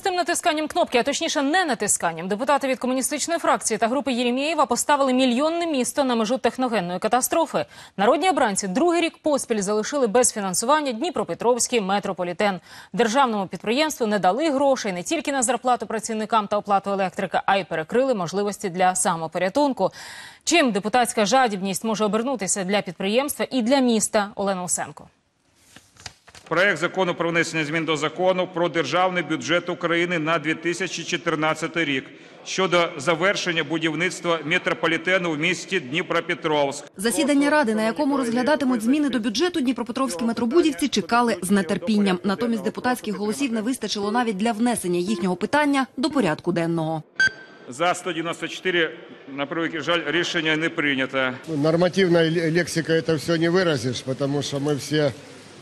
простим натисканням кнопки, а точніше не натисканням, депутати від комуністичної фракції та групи Єремєєва поставили мільйонне місто на межу техногенної катастрофи. Народні обранці другий рік поспіль залишили без фінансування Дніпропетровський метрополітен. Державному підприємству не дали грошей не тільки на зарплату працівникам та оплату електрики, а й перекрили можливості для самопорятунку. Чим депутатська жадібність може обернутися для підприємства і для міста Олена Усенко Проект закону про внесення змін до закону про державний бюджет України на 2014 рік щодо завершення будівництва метрополітену в місті Дніпропетровськ. Засідання ради, на якому розглядатимуть зміни до бюджету, дніпропетровські метробудівці чекали з нетерпінням. Натомість депутатських голосів не вистачило навіть для внесення їхнього питання до порядку денного. За 194, на превеликий жаль, рішення не прийнято. Нормативной ле- лексикой это все не выразишь, потому что мы все,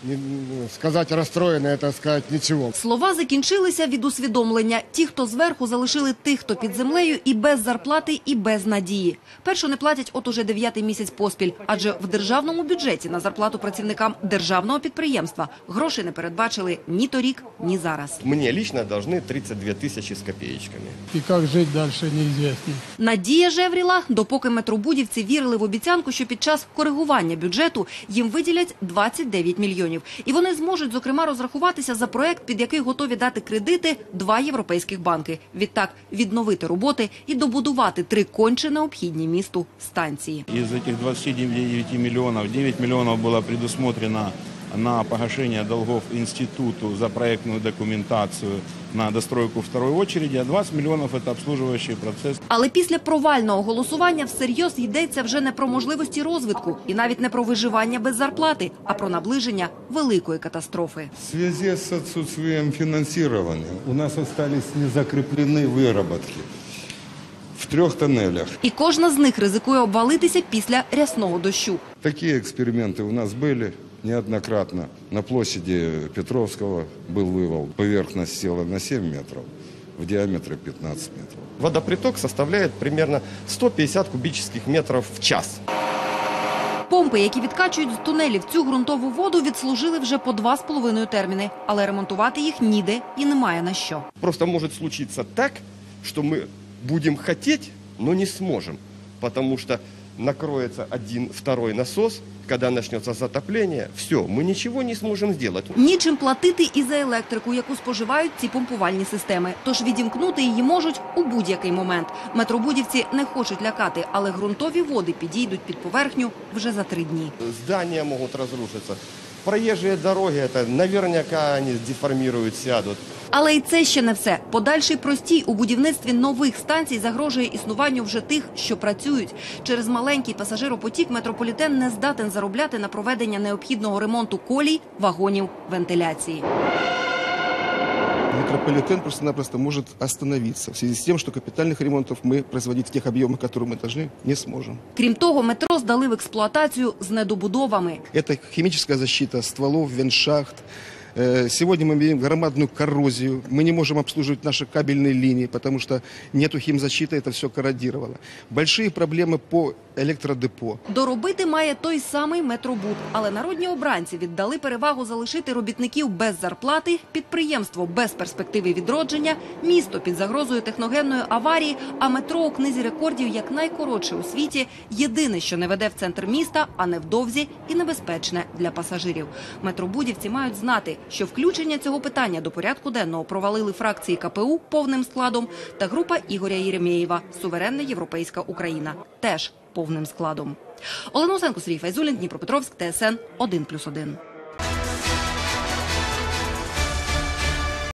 не- ну, сказать расстроены, это сказать ничего. Слова закінчилися від усвідомлення. Ті, хто зверху залишили тих, хто під землею, і без зарплати, і без надії. Першу не платять от уже дев'ятий місяць поспіль, адже в державному бюджеті на зарплату працівникам державного підприємства грошей не передбачили ні торік, ні зараз. Мне лично должны 32 тысячи с копеечками. И как жить дальше неизвестно. Надія жевріла, допоки метробудівці вірили в обіцянку, що під час коригування бюджету їм виділять 29 мільйонів. І вони зможуть, зокрема, розрахуватися за проект, під який готові дати кредити два європейських банки. Відтак відновити роботи і добудувати три конче необхідні місту станції. Із цих 29 мільйонів 9 мільйонів було предусмотрено на погашение долгов институту за проектную документацию на достройку второй очереди, а 20 миллионов это обслуживающий процесс. Але після провального голосування всерйоз йдеться вже не про можливості розвитку і навіть не про виживання без зарплати, а про наближення великої катастрофи. В связи с отсутствием финансирования у нас остались незакреплены выработки в трех тоннелях. І кожна з них ризикує обвалитися після рясного дощу. Такие эксперименты у нас были неоднократно. На площади Петровского был вывал. Поверхность села на 7 метров, в диаметре 15 метров. Водоприток составляет примерно 150 кубических метров в час. Помпи, які відкачують з тунелів цю ґрунтову воду, відслужили вже по два з половиною терміни, але ремонтувати їх ніде і немає на що. Просто может случиться так, что мы будем хотеть, но не сможем. Потому что накроется один, второй насос, когда начнется затопление, все, мы ничего не сможем сделать. Нічим платити і за електрику, яку споживають ці помпувальні системи. Тож відімкнути її можуть у будь-який момент. Метробудівці не хочуть лякати, але ґрунтові води підійдуть під поверхню вже за три дні. Здання можуть разрушиться. Проезжие дороги, це, наверняка вони деформують, сядуть. Але й це ще не все. Подальший простій у будівництві нових станцій загрожує існуванню вже тих, що працюють. Через маленький пасажиропотік метрополітен не здатен заробляти на проведення необхідного ремонту колій, вагонів, вентиляції Метрополитен просто-напросто может остановиться в связи с тем, что капитальных ремонтов мы производить в тех объемах, которые мы должны, не сможем. Крім того, метро здали в експлуатацію з недобудовами. Это химическая защита стволов, веншахт. Э, Сегодня мы имеем громадную коррозию. Мы не можем обслуживать наши кабельные линии, потому что нету химзащиты, это все корродировало. Большие проблемы по электродепо. Доробити має той самий метробуд, але народні обранці віддали перевагу залишити робітників без зарплати, підприємство без перспективи відродження, місто під загрозою техногенної аварії, а метро у книзі рекордів як найкоротше у світі єдине, що не веде в центр міста, а невдовзі і небезпечне для пасажирів. Метробудівці мають знати, що включення цього питання до порядку денного провалили фракції КПУ повним складом та група Ігоря Єремєєва Суверенна Європейська Україна теж повним складом. Олена Осенко, Сергій Файзулін, Дніпропетровськ, ТСН 1+,1.